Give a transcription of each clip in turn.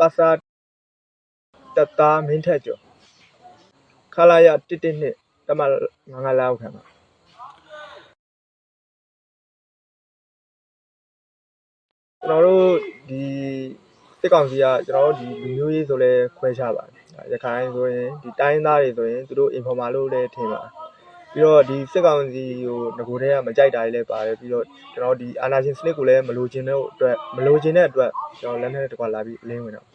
ပါစာတပ်သားမင်းထက်ကျော်ခလာရ112တမငငလောက်ခံပါကျွန်တော်တို့ဒီစစ်ကောင်စီကကျွန်တော်တို့ဒီလူမျိုးရေးဆိုလဲခွဲခြားပါတယ်ရခိုင်ဆိုရင်ဒီတိုင်းသားတွေဆိုရင်သူတို့ informer လို့လည်းထင်ပါတယ် ပြီးတော့ဒီစစ်ကောင်စီကိုငကိုတည်းကမကြိုက်တာတွေလည်းပါတယ်ပြီးတော့ကျွန်တော်ဒီအာနာရှင်စနစ်ကိုလည်းမလိုချင်တဲ့အတွက်မလိုချင်တဲ့အတွက်ကျွန်တော်လက်နဲ့တကွာလာပြီးအလင်းဝင်တော့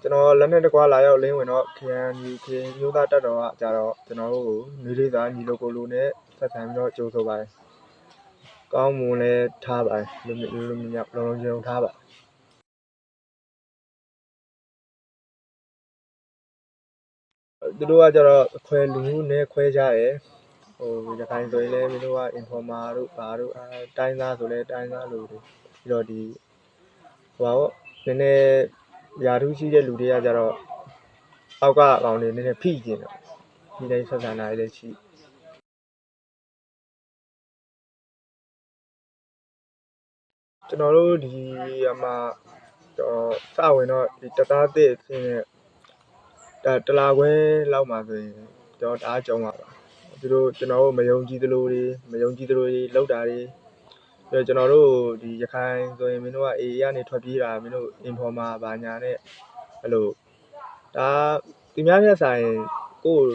ကျွန်တော်လက်နဲ့တကွာလာရောက်လင်းဝင်တော့ KNU ခေမျိုးသားတက်တော်ကကြတော့ကျွန်တော်တို့ကိုမိလေးစာညီလိုကိုလိုနဲ့ဆက်ဆံပြီးတော့ကြိုးဆိုပါတယ်ကောင်းမွန်လည်းထားပါတယ်လူလူလူမြောက်လုံးလုံးချုံထားပါ သူတို့ကကြတော့အခွဲလူမှုနဲ့ခွဲကြတယ်ဟိုရခိုင်ဆိုရင်လည်းမင်းတို့က informer တို့ဘာတို့အဲတိုင်းသားဆိုလဲတိုင်းသားလူတွေပြီးတော့ဒီဟိုပါပေါ့နည်းနည်းယာထုရှိတဲ့လူတွေကကြတော့အောက်ကအကောင်တွေနည်းနည်းဖိကျင်တော့ဒီတိုင်းဆက်ဆံတာလည်းရှိကျွန်တော်တို့ဒီအမှာတော့စဝင်တော့ဒီတသားတစ်အင်းနဲ့ဒါ တလာခွဲလောက်မှဆိုရင်ကျွန်တော်တအားကြုံပါပါသူတို့ကျွန်တော်တို့မယုံကြည်သလိုတွေမယုံကြည်သလိုတွေလောက်တာတွေပြီးတော့ကျွန်တော်တို့ဒီရခိုင်ဆိုရင်မင်းတို့ကအေးကနေထွက်ပြေးတာမင်းတို့ informer ဘာညာနဲ့အဲ့လိုဒါသူများမျက်ဆိုင်ကိုယ်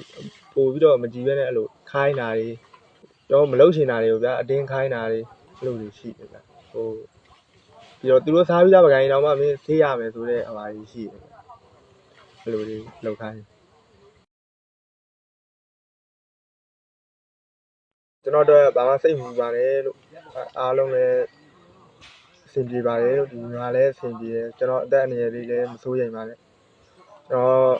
ပို့ပြီးတော့မကြည့်ဘဲနဲ့အဲ့လိုခိုင်းတာတွေကျွန်တော်မလုပ်ချင်တာတွေကိုဗျာအတင်းခိုင်းတာတွေအဲ့လိုတွေရှိတယ်ဗျာဟိုပြီးတော့သူတို့စားပြီးသားပကိုင်းတော့မှမင်းဆေးရမယ်ဆိုတော့အပါကြီးရှိတယ် အဲ့လိုတွေလောက်ခိုင်းကျွန်တော်တို့ဘာမှစိတ်မူပါနဲ့လို့အားလုံးလည်းအဆင်ပြေပါတယ်လို့ဒီမှာလည်းအဆင်ပြေတယ်ကျွန်တော်အသက်အန္တရာယ်လေးလည်းမစိုးရိမ်ပါနဲ့ကျွန်တော်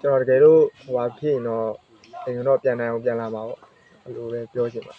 ကျွန်တော်တကယ်လို့ဟိုပါဖြစ်ရင်တော့အိမ်ကတော့ပြန်နိုင်အောင်ပြန်လာပါပေါ့အဲ့လိုပဲပြောချင်ပါ